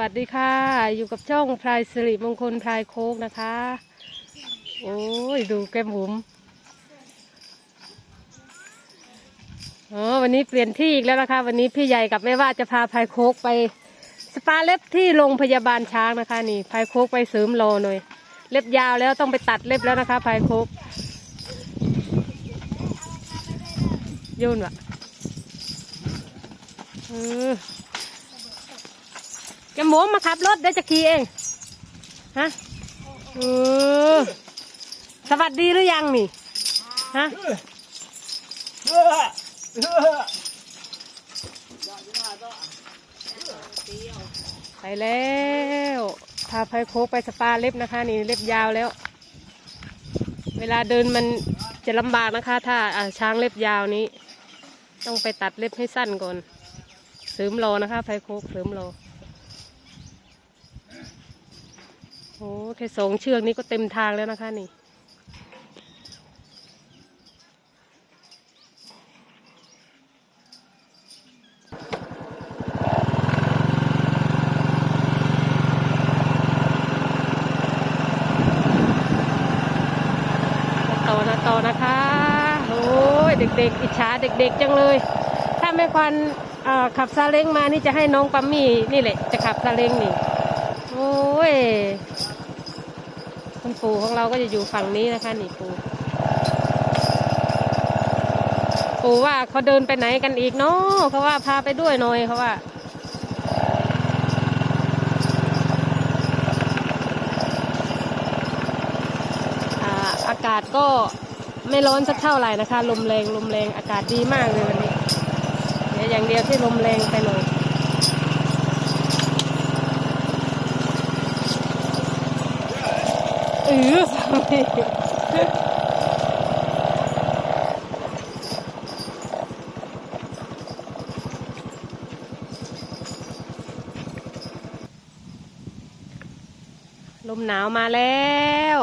วัสดีค่ะ อยู่กับช่องพลายสิริมงคลพลายโคกนะคะ โอ้ยดูแก้มบุ๋มอ๋อวันนี้เปลี่ยนที่อีกแล้วนะคะ วันนี้พี่ใหญ่กับแม่ว่าจะพาพลายโคกไปสปาเล็บที่โรงพยาบาลช้างนะคะนี่พลายโคกไปเสริมโลหน่อย เล็บยาวแล้วต้องไปตัดเล็บแล้วนะคะพลายโคกยุ่นวะเออ แกหมูมาขับรถเดี๋ยวจะขี่เอง ฮะเออสวัสดีหรือยังนี่ ฮะไปแล้วพาไพโคกไปสปาเล็บนะคะ นี่เล็บยาวแล้ว เวลาเดินมันจะลำบากนะคะ ถ้าอ่าช้างเล็บยาวนี้ ต้องไปตัดเล็บให้สั้นก่อนเสริมโลนะคะไพโคกเสริมโล โอ้แค่สองเชือกนี้ก็เต็มทางแล้วนะคะนี่ต่อนะต่อนะคะโอ้ยเด็กๆ อิจฉาเด็ก ๆ จังเลย ถ้าแม่ควันขับซาเล้งมานี่จะให้น้องปัมมี่นี่แหละจะขับซาเล้งนี่ โอ้ยคุณปู่ของเราก็จะอยู่ฝั่งนี้นะคะ นี่ปู่ปู่ว่าเขาเดินไปไหนกันอีกเนาะเขาว่าพาไปด้วยหน่อยเขาว่าอ่าอากาศก็ไม่ร้อนสักเท่าไหร่นะคะ ลมแรงลมแรงอากาศดีมากเลยวันนี้เดี๋ยวอย่างเดียวที่ลมแรงไปหน่อย เออสามีลมหนาวมาแล้ว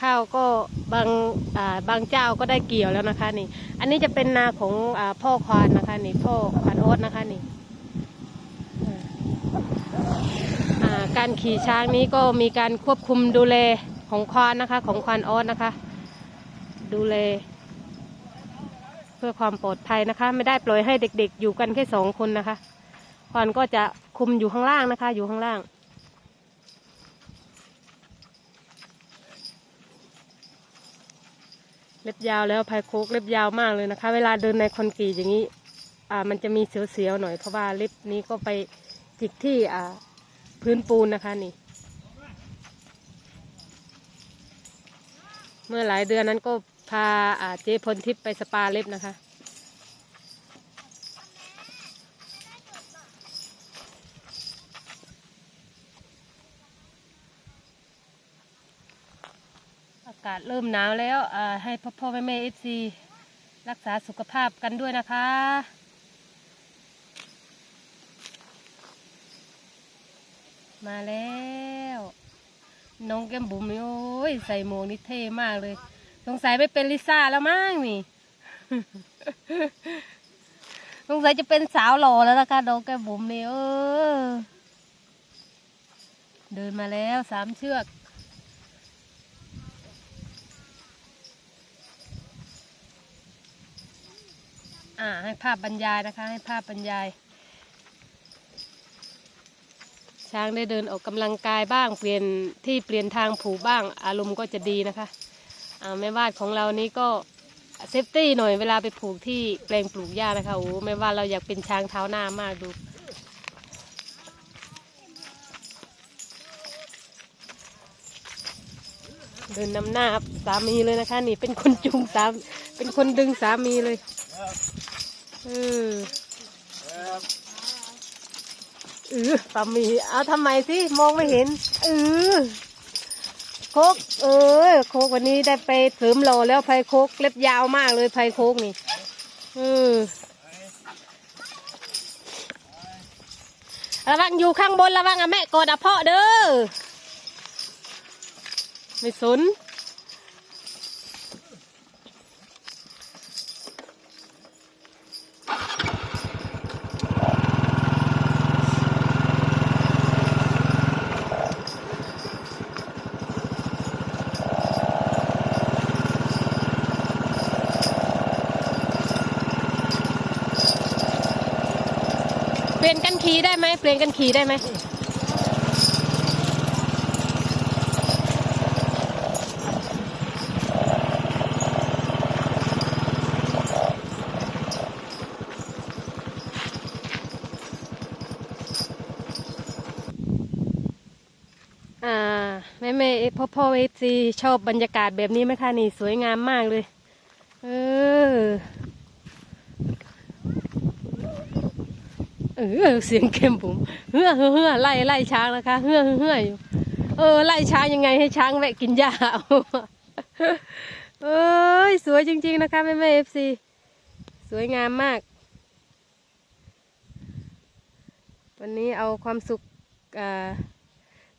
ข้าวก็บางาบางเจ้าก็ได้เกี่ยวแล้วนะคะนี่ อันนี้จะเป็นนาของอพ่อควานนะคะนี่พ่อควานโอ๊ตนะคะนี่การขี่ช้างนี้ก็มีการควบคุมดูแล ของควานนะคะ ของควานโอ๊ตนะคะ ดูแลเพื่อความปลอดภัยนะคะ ไม่ได้ปล่อยให้เด็ก ๆ อยู่กันแค่สองคนนะคะ ควานก็จะคุมอยู่ข้างล่างนะคะ อยู่ข้างล่างเล็บยาวแล้วพายโคกเล็บยาวมากเลยนะคะ เวลาเดินในคอนกรีตอย่างนี้ อ่า มันจะมีเสียวๆหน่อยเพราะว่าเล็บนี้ก็ไปจิกที่อ่าพื้นปูนนะคะนี่ เมื่อหลายเดือนนั้นก็พาอาเจ๊พลทิพย์ไปสปาเล็บนะคะ อากาศเริ่มหนาวแล้วให้พ่อพ่อแม่แม่เอฟซีรักษาสุขภาพกันด้วยนะคะมาแล้ว น้องแก้มบุ๋มนี่โอ้ยใส่หมวกนี่เท่มากเลยสงสัยไม่เป็นลิซ่าแล้วมั้งนี่สงสัยจะเป็นสาวหล่อแล้วนะคะน้องแก้มบุ๋มนี่เออ เดินมาแล้วสามเชือกอ่าให้ภาพบรรยายนะคะ ให้ภาพบรรยาย ช้างได้เดินออกกำลังกายบ้างเปลี่ยนที่เปลี่ยนทางผูกบ้างอารมณ์ก็จะดีนะคะแม่วาดของเรานี้ก็เซฟตี้หน่อยเวลาไปผูกที่แปลงปลูกหญ้านะคะโอ้แม่ว่าดเราอยากเป็นช้างเท้าหน้ามากดูเดินนำหน้าสามีเลยนะคะ นี่เป็นคนจูงสามเป็นคนดึงสามีเลยเออ เออสามีเอาทำไมสิมองไม่เห็นเออโคกเออโคกวันนี้ได้ไปเสริมโลแล้วไพโคกเล็บยาวมากเลยไพโคกนี่เออระวังอยู่ข้างบนระวังอะแม่กอดอะเพาะเด้อไม่สน ลี่ยนกันขี่ได้ไหมเปลี่ยนกันขี่ได้ไหมอ่าแม่แม่พ่อพ่อเอฟซีชอบบรรยากาศแบบนี้ไหมคะนี่สวยงามมากเลย เออ เออเสียงเข้มผมเฮือเฮือเฮไล่ไล่ช้างนะคะเฮือเฮือเฮือยู่เออไล่ช้างยังไงให้ช้างแวะกินหญ้าเอาเอ้ยสวยจริง ๆ นะคะแม่แม่เอฟซีสวยงามมาก วันนี้เอาความสุข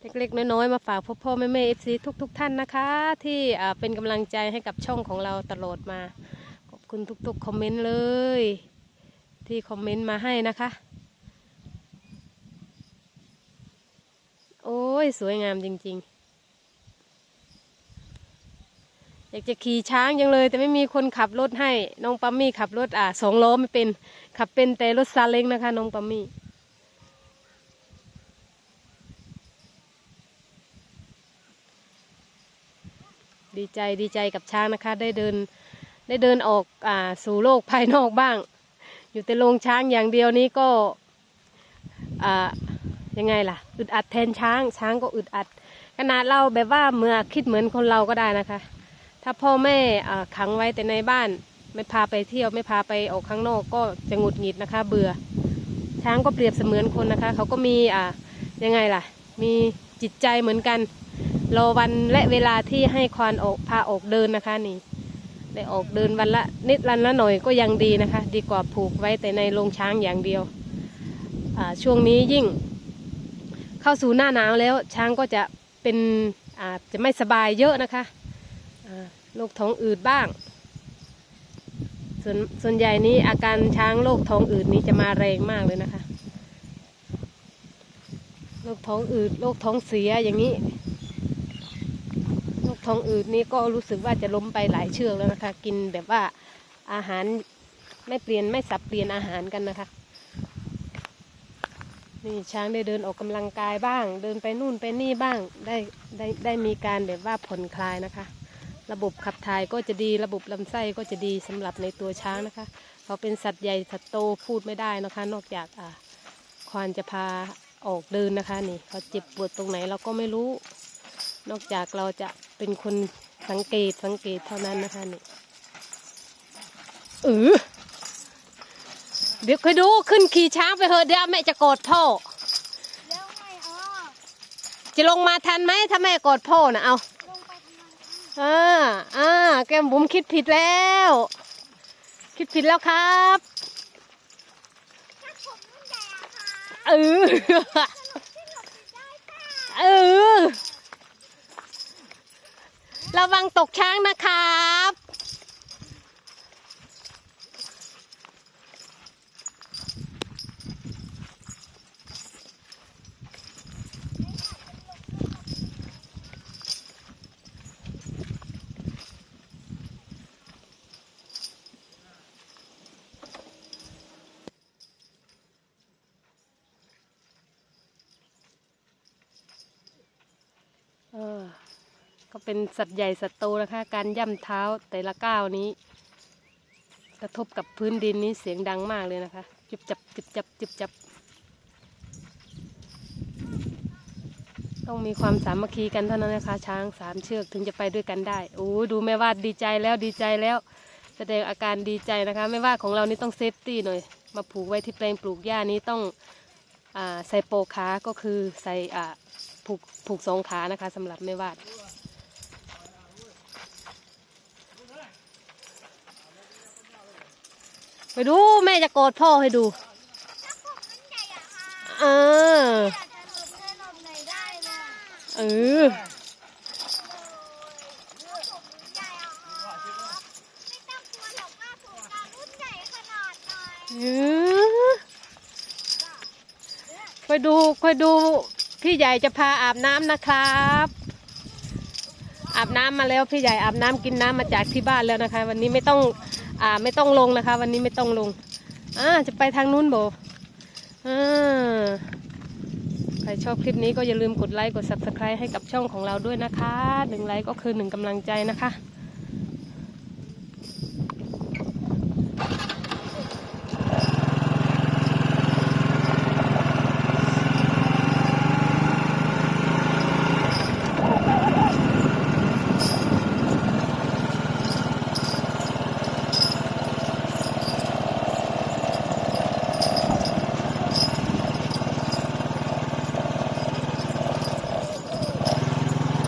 เล็กๆน้อยๆมาฝากพ่อพ่อแม่แม่เอฟซีทุก ๆ ท่านนะคะ ที่เป็นกำลังใจให้กับช่องของเราตลอดมา ขอบคุณทุกๆคอมเมนต์เลย ที่คอมเมนต์มาให้นะคะ อ้ย สวยงามจริง ๆ อยากจะขี่ช้างยังเลย แต่ไม่มีคนขับรถให้ น้องปัมมี่ขับรถอ่าสองล้อไม่เป็น ขับเป็นแต่รถซาเล้งนะคะ น้องปัมมี่ดีใจดีใจกับช้างนะคะ ได้เดินได้เดินออกอ่าสู่โลกภายนอกบ้าง อยู่แต่โรงช้างอย่างเดียวนี้ก็อ่า ยังไงล่ะ อึดอัดแทนช้าง ช้างก็อึดอัด ขนาดเราแบบว่าเมื่อคิดเหมือนคนเราก็ได้นะคะ ถ้าพ่อแม่ขังไว้แต่ในบ้าน ไม่พาไปเที่ยวไม่พาไปออกข้างนอกก็จะหงุดหงิดนะคะ เบื่อ ช้างก็เปรียบเสมือนคนนะคะ เขาก็มีอ่ายังไงล่ะ มีจิตใจเหมือนกันรอวันและเวลาที่ให้ควานออกพาออกเดินนะคะนี่ได้ออกเดินวันละนิดวันละหน่อยก็ยังดีนะคะ ดีกว่าผูกไว้แต่ในโรงช้างอย่างเดียวช่วงนี้ยิ่ง เข้าสู่หน้าหนาวแล้ว ช้างก็จะเป็นอาจจะไม่สบายเยอะนะคะโรคท้องอืดบ้าง ส่วนส่วนใหญ่นี้อาการช้างโรคท้องอืดนี้จะมาแรงมากเลยนะคะโรคท้องอืดโรคท้องเสียอย่างนี้โรคท้องอืดนี่ก็รู้สึกว่าจะล้มไปหลายเชือกแล้วนะคะ กินแบบว่าอาหารไม่เปลี่ยนไม่สับเปลี่ยนอาหารกันนะคะ นี่ช้างได้เดินออกกำลังกายบ้าง เดินไปนู่นไปนี่บ้าง ได้ได้ได้มีการแบบว่าผ่อนคลายนะคะ ระบบขับถ่ายก็จะดีระบบลำไส้ก็จะดีสำหรับในตัวช้างนะคะ เขาเป็นสัตว์ใหญ่สัตว์โตพูดไม่ได้นะคะ นอกจากอ่าควานจะพาออกเดินนะคะนี่เขาเจ็บปวดตรงไหนเราก็ไม่รู้ นอกจากเราจะเป็นคนสังเกตสังเกตเท่านั้นนะคะนี่เออ เดี๋ยวคอยดูขึ้นขี่ช้างไปเถอะเดี๋ยวแม่จะกอดพ่อแล้วไงอ๋อจะลงมาทันไหมถ้าแม่กอดพ่อนะเอาลงไปทำไมอ่าอ่าแก้มบุ๋มคิดผิดแล้ว คิดผิดแล้วครับถ้าผมรุ่นใหญ่อะค่ะเออที่ผมได้ค่ะเออระวังตกช้างนะครับ เป็นสัตว์ใหญ่สัตว์โตนะคะ การย่ำเท้าแต่ละก้าวนี้ กระทบกับพื้นดินนี้เสียงดังมากเลยนะคะจิบจับจิบจับจิบจับ ต้องมีความสามัคคีกันเท่านั้นนะคะ ช้างสามเชือกถึงจะไปด้วยกันได้โอ้ดูแม่วาดดีใจแล้วดีใจแล้ว แสดงอาการดีใจนะคะแม่วาดของเรานี่ต้องเซฟตี้หน่อย มาผูกไว้ที่แปลงปลูกหญ้านี้ต้องอใส่โปขาก็คือใส่ผูกผูกสองขานะคะสำหรับแม่วาด ไป ดูแม่จะกอดพ่อให้ดูถ้าผมรุ่นใหญ่อะค่ะเอออยากจะหลบได้หลบไหนได้เลยเออถ้าผมรุ่นใหญ่อะค่ะไม่ต้องกลัวหรอกว่าผมจะรุ่นใหญ่ขนาดไหนเออคอยดูคอยดูพี่ใหญ่จะพาอาบน้ำนะครับ อาบน้ำมาแล้วพี่ใหญ่อาบน้ำกินน้ำมาจากที่บ้านแล้วนะคะ วันนี้ไม่ต้อง อ่าไม่ต้องลงนะคะ วันนี้ไม่ต้องลงอ่าจะไปทางนู้นโบอ่าใครชอบคลิปนี้ก็อย่าลืมกดไลค์กด subscribe ให้กับช่องของเราด้วยนะคะหนึ่งไลค์ก็คือหนึ่งกำลังใจนะคะ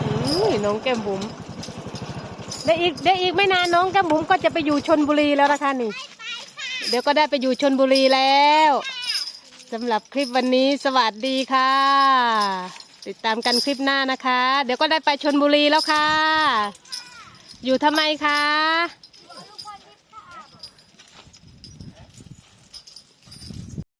อุ้ยน้ องแก้มบุ๋มได้อีกได้อีกไม่นานน้องแก้มบุ๋มก็จะไปอยู่ชนบุรีแล้วนะคะนี่ เดี๋ยวก็ได้ไปอยู่ชนบุรีแล้วสำหรับคลิปวันนี้สวัสดีค่ะ ติดตามกันคลิปหน้านะคะ เดี๋ยวก็ได้ไปชนบุรีแล้วค่ะ อยู่ทำไมคะ